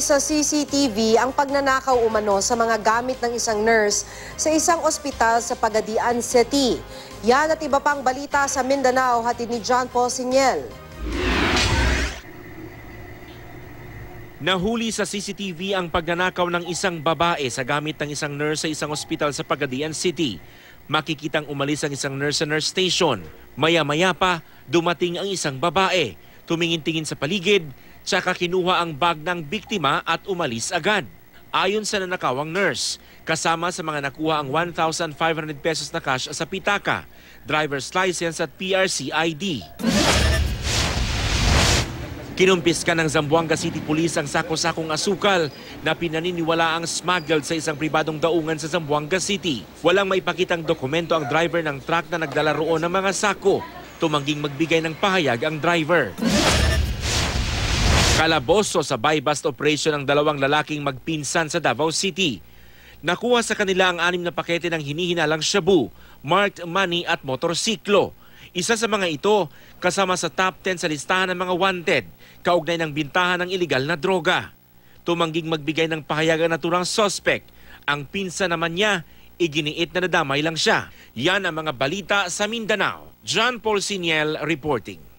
sa CCTV ang pagnanakaw umano sa mga gamit ng isang nurse sa isang ospital sa Pagadian City. Yan at iba pang balita sa Mindanao hatid ni John Paul Siniel. Nahuli sa CCTV ang pagnanakaw ng isang babae sa gamit ng isang nurse sa isang ospital sa Pagadian City. Makikitang umalis ang isang nurse sa nurse station. Maya-maya pa, dumating ang isang babae. Tumingin-tingin sa paligid, tsaka kinuha ang bag ng biktima at umalis agad. Ayon sa nanakawang nurse, kasama sa mga nakuha ang 1,500 pesos na cash sa pitaka, driver's license at PRC ID. Kinumpis ka ng Zamboanga City Police ang sako-sakong asukal na pinaniniwala ang smuggled sa isang pribadong daungan sa Zamboanga City. Walang maipakitang dokumento ang driver ng truck na nagdala roon ng mga sako. Tumangging magbigay ng pahayag ang driver. Kalaboso sa buy-bust operation ng dalawang lalaking magpinsan sa Davao City. Nakuha sa kanila ang anim na pakete ng hinihinalang shabu, marked money at motorsiklo. Isa sa mga ito kasama sa top 10 sa listahan ng mga wanted, kaugnay ng bintahan ng ilegal na droga. Tumangging magbigay ng pahayag ang naturang suspect. Ang pinsa naman niya, iginiit na nadamay lang siya. Yan ang mga balita sa Mindanao. John Paul Siniel reporting.